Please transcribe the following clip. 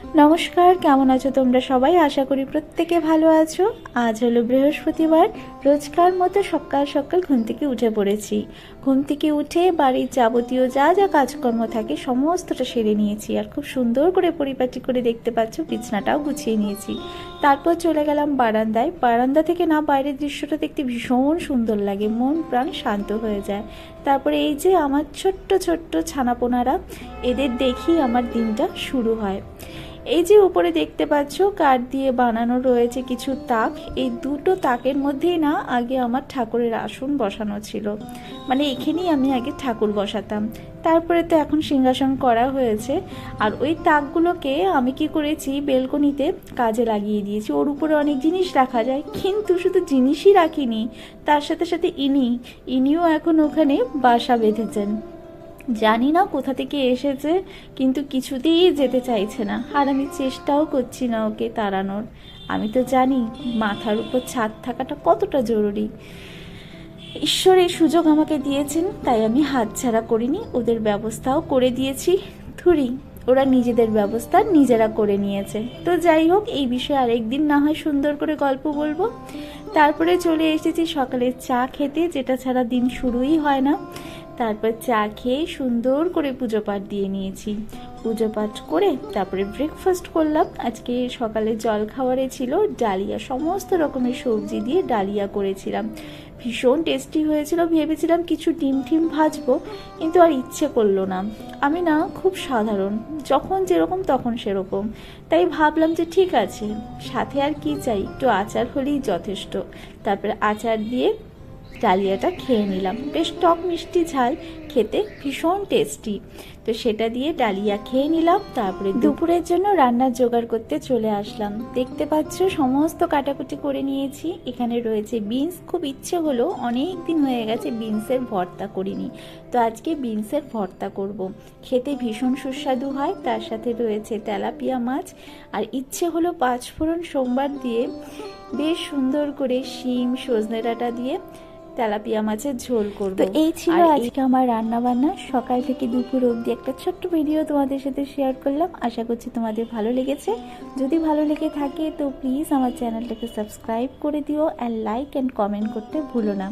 নমস্কার, কেমন আছো তোমরা সবাই? আশা করি প্রত্যেকে ভালো আছো। আজ হলো বৃহস্পতিবার, রোজকার মতো সকাল সকাল ঘুম থেকে উঠে পড়েছি। ঘুম থেকে উঠে বাড়ির যাবতীয় যা যা কাজকর্ম থাকে সমস্তটা সেরে নিয়েছি আর খুব সুন্দর করে পরিপাটি করে দেখতে পাচ্ছ, বিছনাটাও গুছিয়ে নিয়েছি। তারপর চলে গেলাম বারান্দায়। বারান্দা থেকে না, বাইরের দৃশ্যটা দেখতে ভীষণ সুন্দর লাগে, মন প্রাণ শান্ত হয়ে যায়। তারপরে এই যে আমার ছোট্ট ছোট্ট ছানাপোনারা, এদের দেখি আমার দিনটা শুরু হয়। এই যে উপরে দেখতে পাচ্ছ, কাঠ দিয়ে বানানো রয়েছে কিছু তাক। এই দুটো তাকের মধ্যেই না আগে আমার ঠাকুরের আসন বসানো ছিল। মানে এখানেই আমি আগে ঠাকুর বসাতাম। তারপরে তো এখন সিংহাসন করা হয়েছে। আর ওই তাকগুলোকে আমি কি করেছি, বেলকনিতে কাজে লাগিয়ে দিয়েছি। ওর উপরে অনেক জিনিস রাখা যায়, কিন্তু শুধু জিনিসই রাখিনি। তার সাথে সাথে ইনি, ইনিও এখন ওখানে বাসা বেঁধেছেন। জানি না কোথা থেকে এসেছে, কিন্তু কিছুতেই যেতে চাইছে না। আর আমি চেষ্টাও করছি না ওকে তাড়ানোর। আমি তো জানি মাথার উপর ছাদ থাকাটা কতটা জরুরি। ঈশ্বর এই সুযোগ আমাকে দিয়েছেন, তাই আমি হাতছাড়া করিনি, ওদের ব্যবস্থাও করে দিয়েছি। থুরি ওরা নিজেদের ব্যবস্থা নিজেরা করে নিয়েছে। তো যাই হোক, এই বিষয়ে আরেকদিন না হয় সুন্দর করে গল্প বলব। তারপরে চলে এসেছি সকালে চা খেতে, যেটা ছাড়া দিন শুরুই হয় না। তারপর চা খেয়ে সুন্দর করে পুজো পাঠ দিয়ে নিয়েছি। পুজো পাঠ করে তারপরে ব্রেকফাস্ট করলাম। আজকে সকালে জল খাবারে ছিল, ডালিয়া সমস্ত রকমের সবজি দিয়ে ডালিয়া করেছিলাম। ভীষণ টেস্টি হয়েছিল, ভেবেছিলাম কিছু ডিম টিম ভাজবো, কিন্তু আর ইচ্ছে করল না। আমি না, খুব সাধারণ, যখন যেরকম তখন সেরকম। তাই ভাবলাম যে ঠিক আছে, সাথে আর কি চাই, একটু আচার হলেই যথেষ্ট। তারপরে আচার দিয়ে ডালিয়াটা খেয়ে নিলাম। বেশ টক মিষ্টি ঝাল, খেতে ভীষণ টেস্টি তো সেটা দিয়ে ডালিয়া খেয়ে নিলাম, তারপরে দুপুরের জন্য রান্নার জোগাড় করতে চলে আসলাম। দেখতে পাচ্ছ, সমস্ত কাটাকুটি করে নিয়েছি। এখানে রয়েছে বিনস। খুব ইচ্ছে হলো অনেক দিন হয়ে গেছে বিনসের ভর্তা করিনি। তো আজকে বিনসের ভর্তা করব। খেতে ভীষণ সুস্বাদু হয়, তার সাথে রয়েছে তেলাপিয়া মাছ। আর ইচ্ছে হলো পাঁচফোড়ন সোমবার দিয়ে বেশ সুন্দর করে শিম, সজনে ডাঁটা দিয়ে তেলাপিয়া মাছের ঝোল করব। তো এই ছিল আজকে আমার রান্না বান্না সকাল থেকে দুপুর অবধি একটা ছোট্ট ভিডিও তোমাদের সাথে শেয়ার করলাম। আশা করছি তোমাদের ভালো লেগেছে। যদি ভালো লেগে থাকে তো প্লিজ আমার চ্যানেলটাকে সাবস্ক্রাইব করে দিও অ্যান্ড লাইক অ্যান্ড কমেন্ট করতে ভুলো না।